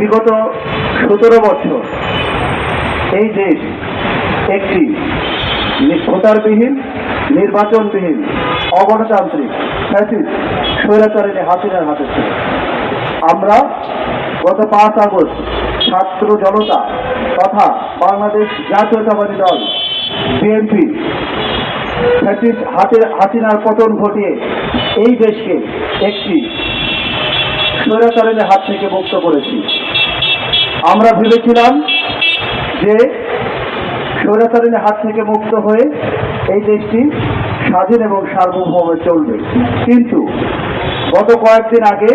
বিগত সতেরো বছর এই দেশ একটি ভোটারবিহীন নির্বাচনবিহীন, অগণতান্ত্রিক, ফ্যাসিস্ট স্বৈরাচারী হাসিনার হাতে ছিল। আমরা গত পাঁচ আগস্ট ছাত্র জনতা তথা বাংলাদেশ জাতীয়তাবাদী দল, বিএনপি, ফ্যাসিস্ট হাতের হাসিনার পতন ঘটিয়ে এই দেশকে একটি স্বৈরাচারীদের হাত থেকে মুক্ত করেছি। আমরা ভেবেছিলাম যে স্বৈরাচারীদের হাত থেকে মুক্ত হয়ে এই দেশটি স্বাধীন এবং সার্বভৌম চলবে। কিন্তু গত কয়েকদিন আগে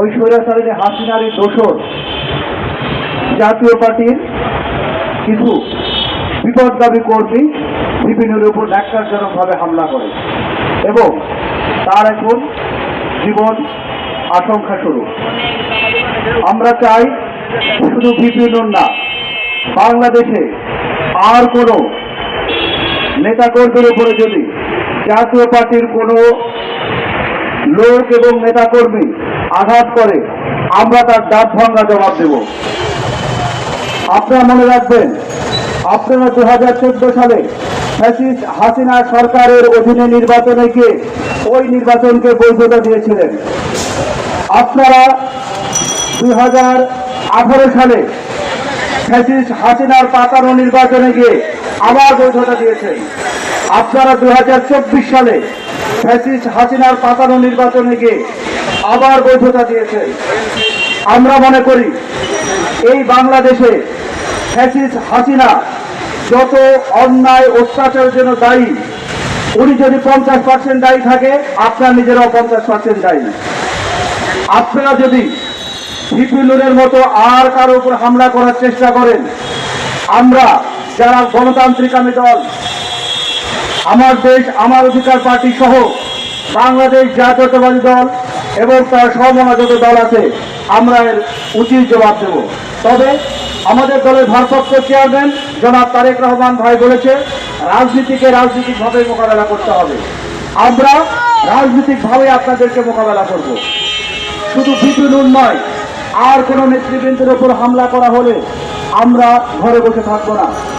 ওই স্বৈরাচারীদের হাসিনারই দোষর জাতীয় পার্টির কিছু বিপদ দাবি কর্মী বিপিনের উপর ন্যাক্কারজনকভাবে হামলা করে এবং তার এখন জীবন আশঙ্কা শুরু। আমরা চাই শুধু বিপিনুর না, বাংলাদেশে আর কোনো নেতাকর্মীর উপরে যদি জাতীয় পার্টির কোনো লোক এবং নেতাকর্মী আঘাত করে, আমরা তার দাঁত ভাঙ্গা জবাব দেব। আপনারা মনে রাখবেন, আপনারা দু সালে হাসিনা সরকারের অধীনে নির্বাচনে গিয়ে ওই নির্বাচনকে বৈধতা দিয়েছিলেন। আপনারা দুই হাজার আঠারো সালে ফ্যাসিস্ট হাসিনার পাতানো নির্বাচনে গিয়ে আবার বৈধতা দিয়েছেন। আপনারা দুই হাজার চব্বিশ সালে ফ্যাসিস্ট হাসিনার পাতানো নির্বাচনে গিয়ে আবার বৈধতা দিয়েছেন। আমরা মনে করি, এই বাংলাদেশে ফ্যাসিস্ট হাসিনা যত অন্যায়, অত্যাচারের জন্য দায়ী, উনি যদি পঞ্চাশ পার্সেন্ট দায়ী থাকে, আপনার নিজেরাও পঞ্চাশ পার্সেন্ট দায়ী। আপনারা যদি বিপিনুরের মতো আর কারও উপর হামলা করার চেষ্টা করেন, আমরা যারা গণতান্ত্রিক আমি দল, আমার দেশ, আমার অধিকার পার্টি সহ বাংলাদেশ জাতীয়তাবাদী দল এবং তার সমমনাযত দল আছে আমরা এর উচিত জবাব দেব। তবে আমাদের দলের ভারপ্রাপ্ত চেয়ারম্যান জনাব তারেক রহমান ভাই বলেছে, রাজনীতিকে রাজনীতিকভাবে মোকাবেলা করতে হবে। আমরা রাজনীতিকভাবে আপনাদেরকে মোকাবেলা করব। শুধু বিপিনুর নয়, আর কোনো নেতৃবৃন্দের ওপর হামলা করা হলে আমরা ঘরে বসে থাকব না।